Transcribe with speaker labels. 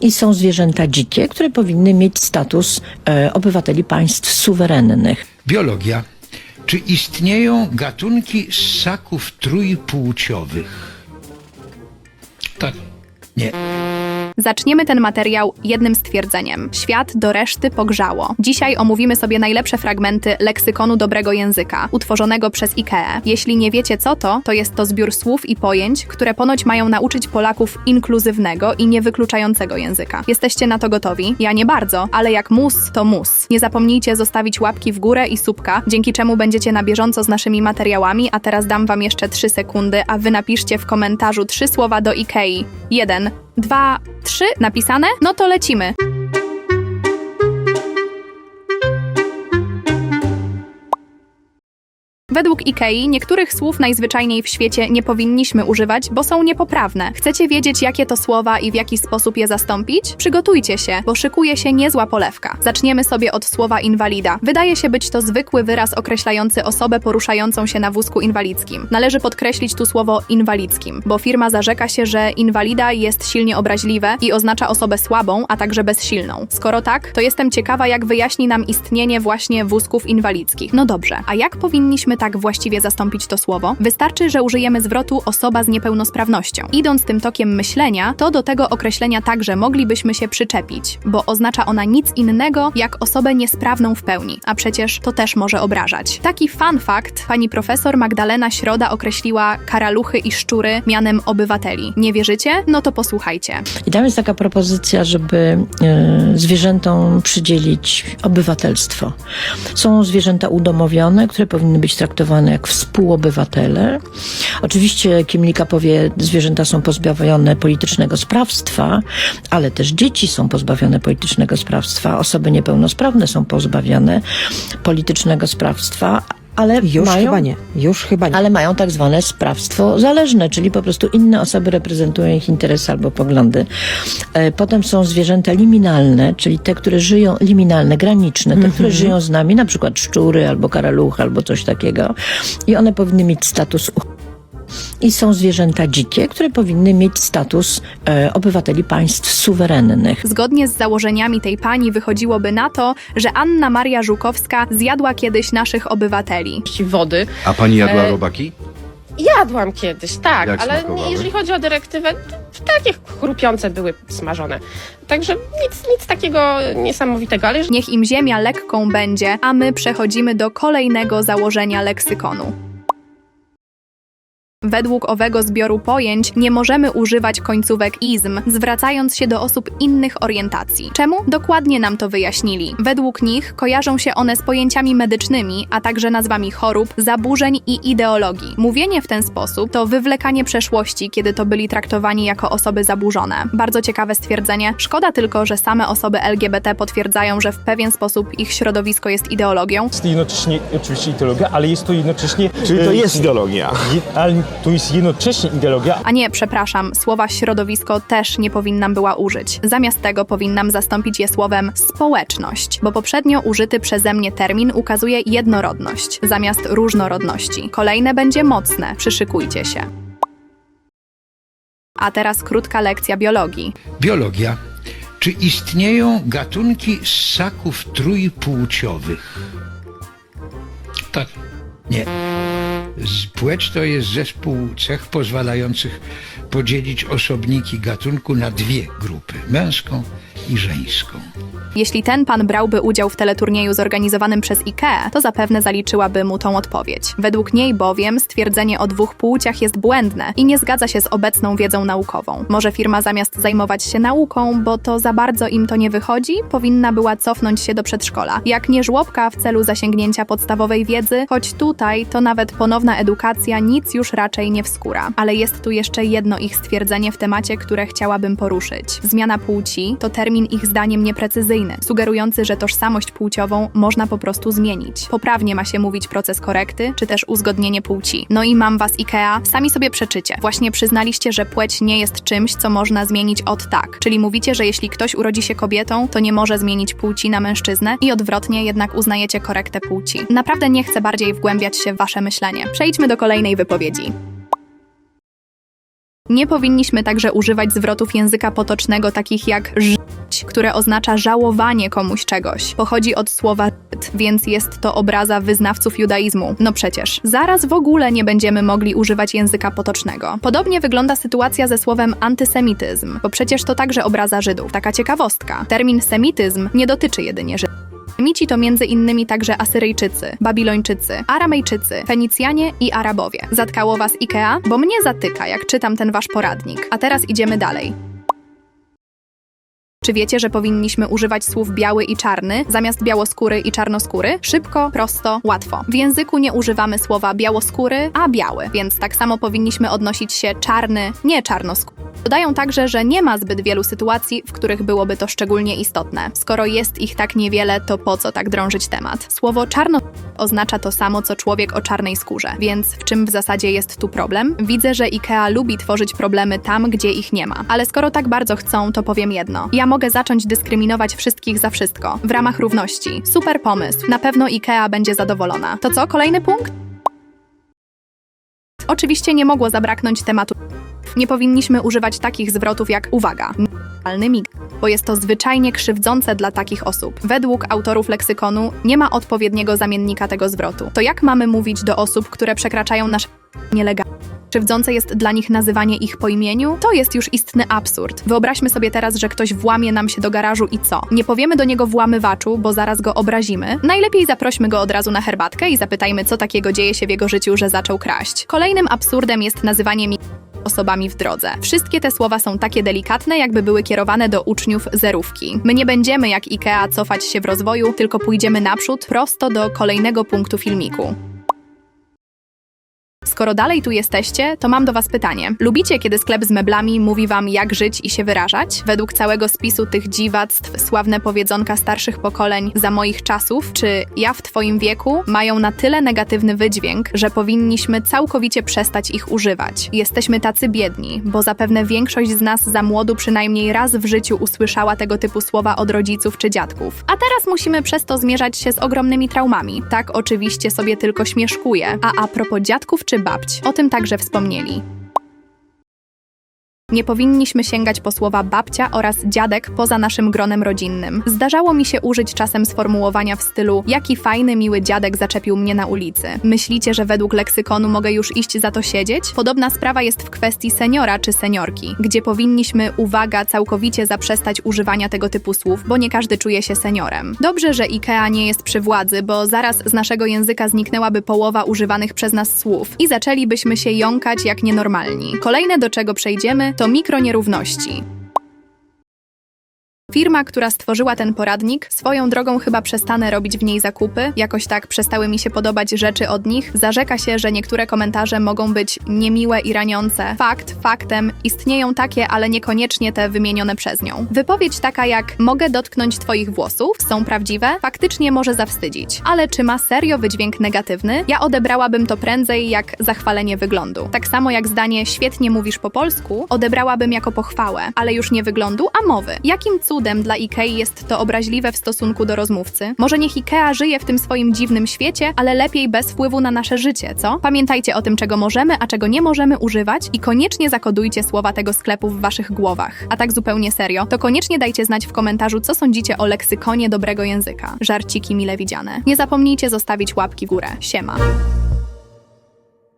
Speaker 1: I są zwierzęta dzikie, które powinny mieć status e, obywateli państw suwerennych.
Speaker 2: Biologia. Czy istnieją gatunki ssaków trójpłciowych? Tak. Nie.
Speaker 3: Zaczniemy ten materiał jednym stwierdzeniem. Świat do reszty pogrzało. Dzisiaj omówimy sobie najlepsze fragmenty leksykonu dobrego języka, utworzonego przez IKEA. Jeśli nie wiecie co to, to jest to zbiór słów i pojęć, które ponoć mają nauczyć Polaków inkluzywnego i niewykluczającego języka. Jesteście na to gotowi? Ja nie bardzo, ale jak mus, to mus. Nie zapomnijcie zostawić łapki w górę i subka, dzięki czemu będziecie na bieżąco z naszymi materiałami, a teraz dam wam jeszcze 3 sekundy, a wy napiszcie w komentarzu trzy słowa do Ikei. Jeden, dwa, trzy napisane? No to lecimy. Według IKEA niektórych słów najzwyczajniej w świecie nie powinniśmy używać, bo są niepoprawne. Chcecie wiedzieć, jakie to słowa i w jaki sposób je zastąpić? Przygotujcie się, bo szykuje się niezła polewka. Zaczniemy sobie od słowa inwalida. Wydaje się być to zwykły wyraz określający osobę poruszającą się na wózku inwalidzkim. Należy podkreślić tu słowo inwalidzkim, bo firma zarzeka się, że inwalida jest silnie obraźliwe i oznacza osobę słabą, a także bezsilną. Skoro tak, to jestem ciekawa, jak wyjaśni nam istnienie właśnie wózków inwalidzkich. No dobrze, a jak powinniśmy tak właściwie zastąpić to słowo? Wystarczy, że użyjemy zwrotu osoba z niepełnosprawnością. Idąc tym tokiem myślenia, to do tego określenia także moglibyśmy się przyczepić, bo oznacza ona nic innego jak osobę niesprawną w pełni, a przecież to też może obrażać. Taki fun fact pani profesor Magdalena Środa określiła karaluchy i szczury mianem obywateli. Nie wierzycie? No to posłuchajcie.
Speaker 1: I tam jest taka propozycja, żeby e, zwierzętom przydzielić obywatelstwo. Są zwierzęta udomowione, które powinny być traktowane jak współobywatele. Oczywiście Kimlika powie, zwierzęta są pozbawione politycznego sprawstwa, ale też dzieci są pozbawione politycznego sprawstwa, osoby niepełnosprawne są pozbawione politycznego sprawstwa, ale
Speaker 4: Już
Speaker 1: mają
Speaker 4: chyba nie. Już chyba nie.
Speaker 1: ale mają tak zwane sprawstwo zależne, czyli po prostu inne osoby reprezentują ich interesy albo poglądy. E, Potem są zwierzęta liminalne, czyli te, które żyją, liminalne, graniczne, te, które żyją z nami, na przykład szczury albo karaluchy albo coś takiego. I one powinny mieć status i są zwierzęta dzikie, które powinny mieć status e, obywateli państw suwerennych.
Speaker 3: Zgodnie z założeniami tej pani wychodziłoby na to, że Anna Maria Żukowska zjadła kiedyś naszych obywateli.
Speaker 5: wody.
Speaker 6: A pani jadła
Speaker 5: E,
Speaker 6: robaki?
Speaker 5: Jadłam kiedyś, tak,
Speaker 6: Jak
Speaker 5: ale
Speaker 6: smakowały?
Speaker 5: jeżeli chodzi o dyrektywę, to takie chrupiące były smażone. Także nic, nic takiego niesamowitego, ale jeżeli
Speaker 3: Niech im ziemia lekką będzie, a my przechodzimy do kolejnego założenia leksykonu. Według owego zbioru pojęć nie możemy używać końcówek izm, zwracając się do osób innych orientacji. Czemu? Dokładnie nam to wyjaśnili. Według nich kojarzą się one z pojęciami medycznymi, a także nazwami chorób, zaburzeń i ideologii. Mówienie w ten sposób to wywlekanie przeszłości, kiedy to byli traktowani jako osoby zaburzone. Bardzo ciekawe stwierdzenie. Szkoda tylko, że same osoby LGBT potwierdzają, że w pewien sposób ich środowisko jest ideologią.
Speaker 7: Jest to jednocześnie oczywiście ideologia, ale jest to jednocześnie...
Speaker 8: Czyli to
Speaker 7: e,
Speaker 8: jest ideologia.
Speaker 7: Je, ale to jest jednocześnie ideologia,
Speaker 3: A nie, przepraszam, słowa środowisko też nie powinnam była użyć. Zamiast tego powinnam zastąpić je słowem społeczność, bo poprzednio użyty przeze mnie termin ukazuje jednorodność zamiast różnorodności. Kolejne będzie mocne, przyszykujcie się. A teraz krótka lekcja biologii.
Speaker 2: Biologia. Czy istnieją gatunki ssaków trójpłciowych? Tak. Nie. Płeć to jest zespół cech pozwalających podzielić osobniki gatunku na dwie grupy: męską i żeńską.
Speaker 3: Jeśli ten pan brałby udział w teleturnieju zorganizowanym przez IKEA, to zapewne zaliczyłaby mu tą odpowiedź. Według niej bowiem stwierdzenie o dwóch płciach jest błędne i nie zgadza się z obecną wiedzą naukową. Może firma zamiast zajmować się nauką, bo to za bardzo im to nie wychodzi, powinna była cofnąć się do przedszkola. Jak nie żłobka w celu zasięgnięcia podstawowej wiedzy, choć tutaj to nawet ponowna edukacja nic już raczej nie wskóra. Ale jest tu jeszcze jedno ich stwierdzenie w temacie, które chciałabym poruszyć. Zmiana płci to termin ich zdaniem nieprecyzyjny, sugerujący, że tożsamość płciową można po prostu zmienić. Poprawnie ma się mówić proces korekty, czy też uzgodnienie płci. No i mam was IKEA, sami sobie przeczycie. Właśnie przyznaliście, że płeć nie jest czymś, co można zmienić od tak. Czyli mówicie, że jeśli ktoś urodzi się kobietą, to nie może zmienić płci na mężczyznę i odwrotnie jednak uznajecie korektę płci. Naprawdę nie chcę bardziej wgłębiać się w wasze myślenie. Przejdźmy do kolejnej wypowiedzi. Nie powinniśmy także używać zwrotów języka potocznego takich jak które oznacza żałowanie komuś czegoś. Pochodzi od słowa więc jest to obraza wyznawców judaizmu. No przecież. Zaraz w ogóle nie będziemy mogli używać języka potocznego. Podobnie wygląda sytuacja ze słowem antysemityzm, bo przecież to także obraza Żydów. Taka ciekawostka. Termin semityzm nie dotyczy jedynie Żydów. Semici to między innymi także Asyryjczycy, Babilończycy, Aramejczycy, Fenicjanie i Arabowie. Zatkało was Ikea? Bo mnie zatyka, jak czytam ten wasz poradnik. A teraz idziemy dalej. Czy wiecie, że powinniśmy używać słów biały i czarny zamiast białoskóry i czarnoskóry? Szybko, prosto, łatwo. W języku nie używamy słowa białoskóry, a biały, więc tak samo powinniśmy odnosić się czarny, nie czarnoskóry. Dodają także, że nie ma zbyt wielu sytuacji, w których byłoby to szczególnie istotne. Skoro jest ich tak niewiele, to po co tak drążyć temat? Słowo czarno oznacza to samo, co człowiek o czarnej skórze. Więc w czym w zasadzie jest tu problem? Widzę, że IKEA lubi tworzyć problemy tam, gdzie ich nie ma. Ale skoro tak bardzo chcą, to powiem jedno. Ja mogę zacząć dyskryminować wszystkich za wszystko. W ramach równości. Super pomysł. Na pewno IKEA będzie zadowolona. To co, kolejny punkt? Oczywiście nie mogło zabraknąć tematu. Nie powinniśmy używać takich zwrotów jak uwaga, mig, bo jest to zwyczajnie krzywdzące dla takich osób. Według autorów leksykonu nie ma odpowiedniego zamiennika tego zwrotu. To jak mamy mówić do osób, które przekraczają nasze nielegalnie? Krzywdzące jest dla nich nazywanie ich po imieniu? To jest już istny absurd. Wyobraźmy sobie teraz, że ktoś włamie nam się do garażu i co? Nie powiemy do niego włamywaczu, bo zaraz go obrazimy. Najlepiej zaprośmy go od razu na herbatkę i zapytajmy, co takiego dzieje się w jego życiu, że zaczął kraść. Kolejnym absurdem jest nazywanie mi osobami w drodze. Wszystkie te słowa są takie delikatne, jakby były kierowane do uczniów zerówki. My nie będziemy jak IKEA cofać się w rozwoju, tylko pójdziemy naprzód prosto do kolejnego punktu filmiku. Skoro dalej tu jesteście, to mam do Was pytanie. Lubicie, kiedy sklep z meblami mówi Wam, jak żyć i się wyrażać? Według całego spisu tych dziwactw, sławne powiedzonka starszych pokoleń za moich czasów, czy ja w Twoim wieku, mają na tyle negatywny wydźwięk, że powinniśmy całkowicie przestać ich używać. Jesteśmy tacy biedni, bo zapewne większość z nas za młodu przynajmniej raz w życiu usłyszała tego typu słowa od rodziców czy dziadków. A teraz musimy przez to zmierzać się z ogromnymi traumami. Tak oczywiście sobie tylko śmieszkuję. A a propos dziadków czy babć, o tym także wspomnieli. Nie powinniśmy sięgać po słowa babcia oraz dziadek poza naszym gronem rodzinnym. Zdarzało mi się użyć czasem sformułowania w stylu jaki fajny, miły dziadek zaczepił mnie na ulicy. Myślicie, że według leksykonu mogę już iść za to siedzieć? Podobna sprawa jest w kwestii seniora czy seniorki, gdzie powinniśmy, uwaga, całkowicie zaprzestać używania tego typu słów, bo nie każdy czuje się seniorem. Dobrze, że IKEA nie jest przy władzy, bo zaraz z naszego języka zniknęłaby połowa używanych przez nas słów i zaczęlibyśmy się jąkać jak nienormalni. Kolejne, do czego przejdziemy, to mikronierówności. Firma, która stworzyła ten poradnik, swoją drogą chyba przestanę robić w niej zakupy, jakoś tak przestały mi się podobać rzeczy od nich, zarzeka się, że niektóre komentarze mogą być niemiłe i raniące. Fakt, faktem, istnieją takie, ale niekoniecznie te wymienione przez nią. Wypowiedź taka jak mogę dotknąć twoich włosów są prawdziwe, faktycznie może zawstydzić. Ale czy ma serio wydźwięk negatywny? Ja odebrałabym to prędzej jak zachwalenie wyglądu. Tak samo jak zdanie świetnie mówisz po polsku, odebrałabym jako pochwałę, ale już nie wyglądu, a mowy. Jakim cudem dla Ikei jest to obraźliwe w stosunku do rozmówcy? Może niech Ikea żyje w tym swoim dziwnym świecie, ale lepiej bez wpływu na nasze życie, co? Pamiętajcie o tym, czego możemy, a czego nie możemy używać i koniecznie zakodujcie słowa tego sklepu w waszych głowach. A tak zupełnie serio, to koniecznie dajcie znać w komentarzu, co sądzicie o leksykonie dobrego języka. Żarciki mile widziane. Nie zapomnijcie zostawić łapki w górę. Siema.